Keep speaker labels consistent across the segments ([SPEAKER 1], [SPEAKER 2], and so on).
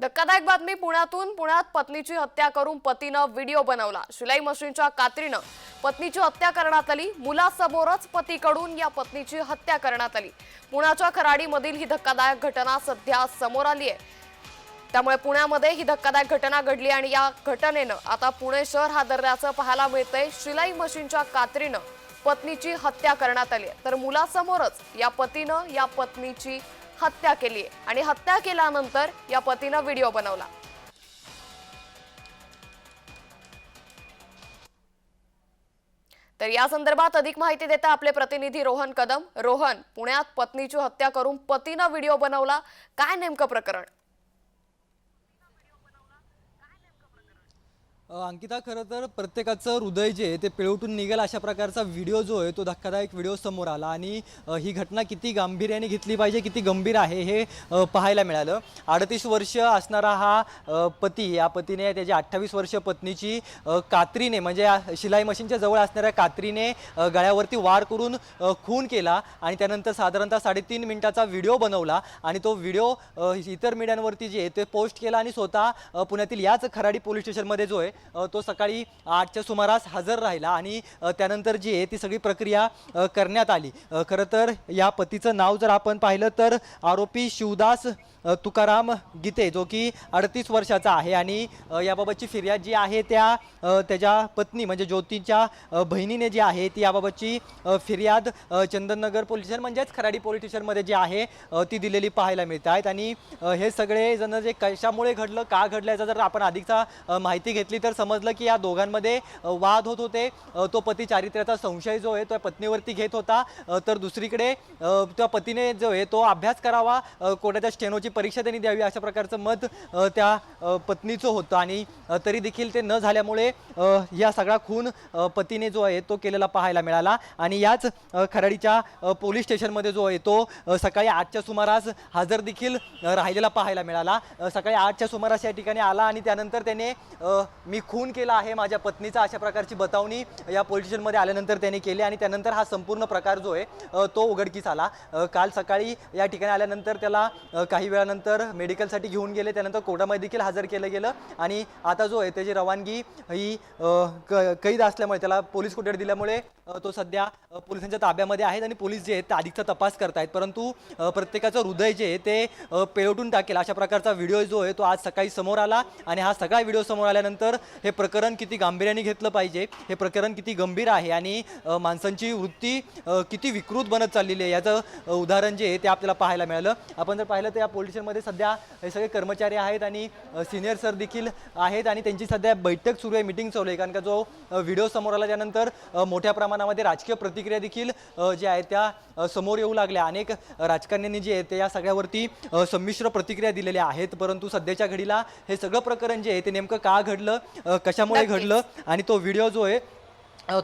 [SPEAKER 1] धक्कादायक बातमी पुण्यातून पुण्यात पत्नीची हत्या करून पतीनं व्हिडिओ बनवला. शिलाई मशीनच्या कात्रीनं पत्नीची हत्या करण्यात आली. मुलासमोरच पतीकडून या पत्नीची हत्या करण्यात आली. पुण्याच्या खराडीमधील ही धक्कादायक घटना सध्या समोर आली आहे. त्यामुळे पुण्यामध्ये ही धक्कादायक घटना घडली आणि या घटनेनं आता पुणे शहर हादरल्याचं पाहायला मिळतंय. शिलाई मशीनच्या कात्रीनं पत्नीची हत्या करण्यात आली आहे. तर मुलासमोरच या पतीनं या पत्नीची हत्या केली आणि हत्या केल्यानंतर या पतीनं व्हिडिओ बनवला. तर या संदर्भात अधिक माहिती देता आपले प्रतिनिधी रोहन कदम. रोहन पुण्यात पत्नीची हत्या करून पतीनं व्हिडिओ बनवला. काय नेमकं प्रकरण?
[SPEAKER 2] अंकिता खरं तर प्रत्येकाचं हृदय जे आहे ते पिळवटून निघेल अशा प्रकारचा व्हिडिओ जो आहे तो धक्कादायक व्हिडिओ समोर आला. आणि ही घटना किती गांभीर्याने घेतली पाहिजे किती गंभीर आहे हे पाहायला मिळालं. अडतीस वर्ष असणारा हा पती या पतीने त्याची अठ्ठावीस वर्ष पत्नीची कात्रीने म्हणजे शिलाई मशीनच्या जवळ असणाऱ्या कात्रीने गळ्यावरती वार करून खून केला आणि त्यानंतर साधारणतः साडेतीन मिनिटाचा व्हिडिओ बनवला आणि तो व्हिडिओ इतर मीडियांवरती जे आहे ते पोस्ट केला आणि स्वतः पुण्यातील याच खराडी पोलीस स्टेशनमध्ये जो आहे तो सकाळी आठच्या सुमारास हजर राहिला आणि त्यानंतर जी आहे ती सगळी प्रक्रिया करण्यात आली. खरं तर या पतीचं नाव जर आपण पाहिलं तर आरोपी शिवदास तुकाराम गीते जो की अडतीस वर्षाचा आहे आणि याबाबतची फिर्याद जी आहे त्या त्याच्या पत्नी म्हणजे ज्योतीच्या बहिणीने जी आहे ती याबाबतची फिर्याद चंदननगर पोलीस स्टेशन म्हणजेच खराडी पोलीस स्टेशनमध्ये जी आहे ती दिलेली पाहायला मिळत आहेत आणि हे सगळे जण जे कशामुळे घडलं का घडलं याचा जर आपण अधिकचा माहिती घेतली तर समजलं की या दोघांमध्ये वाद होत होते. तो पती चारित्र्याचा संशय जो आहे तो पत्नीवरती घेत होता. तर दुसरीकडे त्या पतीने जो आहे तो अभ्यास करावा. अ, कोर्टाच्या स्टेनोची परीक्षा त्यांनी द्यावी अशा प्रकारचं मत त्या पत्नीचं होतं. आणि तरी देखील ते न झाल्यामुळे या सगळा खून पतीने जो आहे तो केलेला पाहायला मिळाला. आणि याच खराडीच्या पोलीस स्टेशनमध्ये जो आहे तो सकाळी आठच्या सुमारास हजर देखील राहिलेला पाहायला मिळाला. सकाळी आठच्या सुमारास या ठिकाणी आला आणि त्यानंतर त्याने मी मी खून केला आहे माझ्या पत्नीचा अशा प्रकारची बतावणी या पोलीस स्टेशनमध्ये आल्यानंतर त्याने केली आणि त्यानंतर हा संपूर्ण प्रकार जो आहे तो उघडकीस आला. काल सकाळी या ठिकाणी आल्यानंतर त्याला काही वेळानंतर मेडिकलसाठी घेऊन गेले. त्यानंतर कोर्टामध्ये देखील हजर केलं गेलं आणि आता जो आहे त्याची रवानगी ही क- कैद असल्यामुळे त्याला पोलीस कोठडी दिल्यामुळे तो सध्या पोलिसांच्या ताब्यामध्ये आहेत आणि पोलीस जे आहेत ते अधिकचा तपास करतायत. परंतु प्रत्येकाचं हृदय जे आहे ते अ, टाकेल. अशा प्रकारचा व्हिडिओ जो आहे तो आज सकाळी समोर आला आणि हा सगळा व्हिडिओ समोर आल्यानंतर हे प्रकरण किती गांभीर्याने घेतलं पाहिजे हे प्रकरण किती गंभीर आहे आणि माणसांची वृत्ती किती विकृत बनत चाललेली आहे याचं उदाहरण जे आहे ते आपल्याला पाहायला मिळालं. आपण जर पाहिलं तर या पोलीस स्टेशनमध्ये सध्या हे सगळे कर्मचारी आहेत आणि सिनियर सर देखील आहेत आणि त्यांची सध्या बैठक सुरू आहे मिटिंग चालू आहे. कारण का जो व्हिडिओ समोर आला त्यानंतर मोठ्या प्रमाणामध्ये राजकीय प्रतिक्रिया देखील ज्या आहेत त्या समोर येऊ लागल्या. अनेक राजकारण्यांनी जे आहे ते या सगळ्यावरती संमिश्र प्रतिक्रिया दिलेल्या आहेत. परंतु सध्याच्या घडीला हे सगळं प्रकरण जे आहे ते नेमकं का घडलं? कशामुळे. घडलं आणि तो व्हिडिओ जो आहे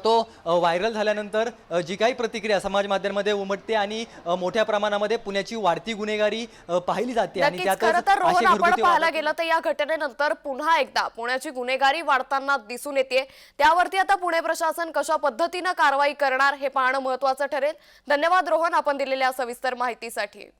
[SPEAKER 2] तो व्हायरल झाल्यानंतर जी काही प्रतिक्रिया समाज माध्यमांमध्ये उमटते आणि मोठ्या प्रमाणामध्ये पुण्याची वाढती गुन्हेगारी पाहिली जाते आणि
[SPEAKER 1] आपण पाहायला गेलं तर या घटनेनंतर पुन्हा एकदा पुण्याची गुन्हेगारी वाढताना दिसून येते. त्यावरती आता पुणे प्रशासन कशा पद्धतीनं कारवाई करणार हे पाहणं महत्वाचं ठरेल. धन्यवाद रोहन आपण दिलेल्या सविस्तर माहितीसाठी.